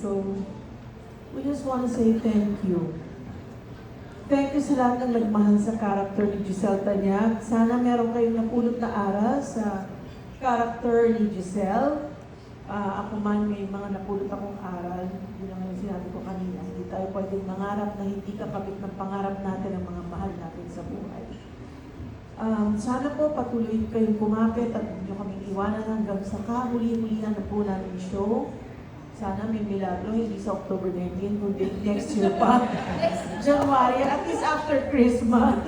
So, we just want to say thank you. Thank you sa lahat ng nagmahal sa character ni Giselle Tanyag. Sana meron kayong napulot na aral sa character ni Giselle. Ah, ako man may mga napulot akong aral. Yun ang sinabi ko kanina. Hindi tayo pwedeng mangarap na hindi kakabit ng pangarap natin ang mga mahal natin sa buhay. Um, sana po patuloy kayong kumapit at hindi nyo kaming iwanan hanggang sa kahuli-hulihan na po namin show. Sana may milagro, hindi sa October 19, kundi next year pa. January, at least after Christmas.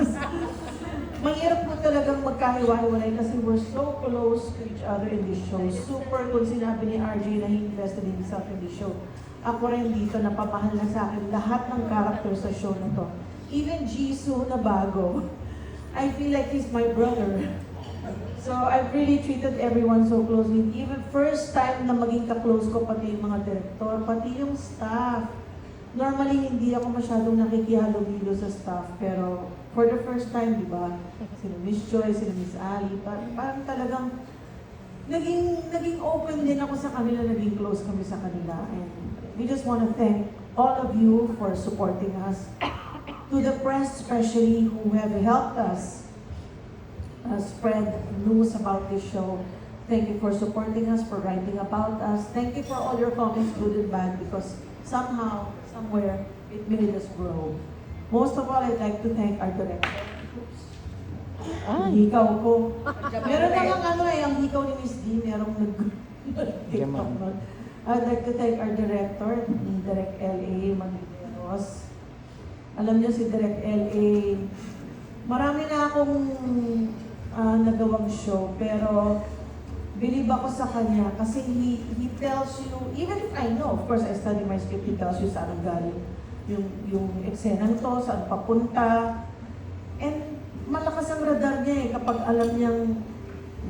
Mahirap po talagang magkahiwa-hiwalay kasi we're so close to each other in this show. Super kung sinabi ni RJ na he invested in this show. Ako rin dito, napamahal na sa akin lahat ng character sa show na to. Even Jisoo na bago. I feel like he's my brother. So I've really treated everyone so closely. Even first time na maging ka-close ko, pati yung mga director, pati yung staff. Normally, hindi ako masyadong nakikihalubilo sa staff, pero for the first time, di ba, sila Miss Joy, sila Miss Ali, parang, parang talagang naging, naging open din ako sa kanila, naging close kami sa kanila. And we just want to thank all of you for supporting us. To the press especially who have helped us uh, spread news about this show. Thank you for supporting us, for writing about us. Thank you for all your comments, good and bad, because somehow, somewhere, it made us grow. Most of all, I'd like to thank our director. Ang hikaw ko. Meron namang ano eh, ang hikaw ni Miss D, merong nag TikTok nun. I'd like to thank our director, ni Direct L.A. Manileros. Alam niyo si Direct L.A. Marami na akong ah, nagawang show, pero believe ako sa kanya kasi he, he tells you, even if I know, of course I study my script, he tells you saan ang galing yung, yung eksena to, saan papunta. And malakas ang radar niya eh kapag alam niyang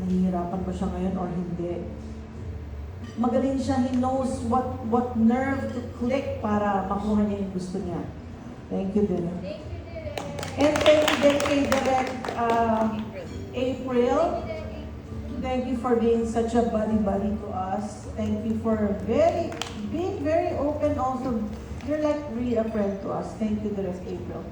nahihirapan ba siya ngayon or hindi. Magaling siya, he knows what what nerve to click para makuha niya yung gusto niya. Thank you, Dylan. Thank you, Direk. And thank you din kay Direct uh, April. Thank you for being such a buddy-buddy to us. Thank you for very being very open also. You're like really a friend to us. Thank you, Direct April.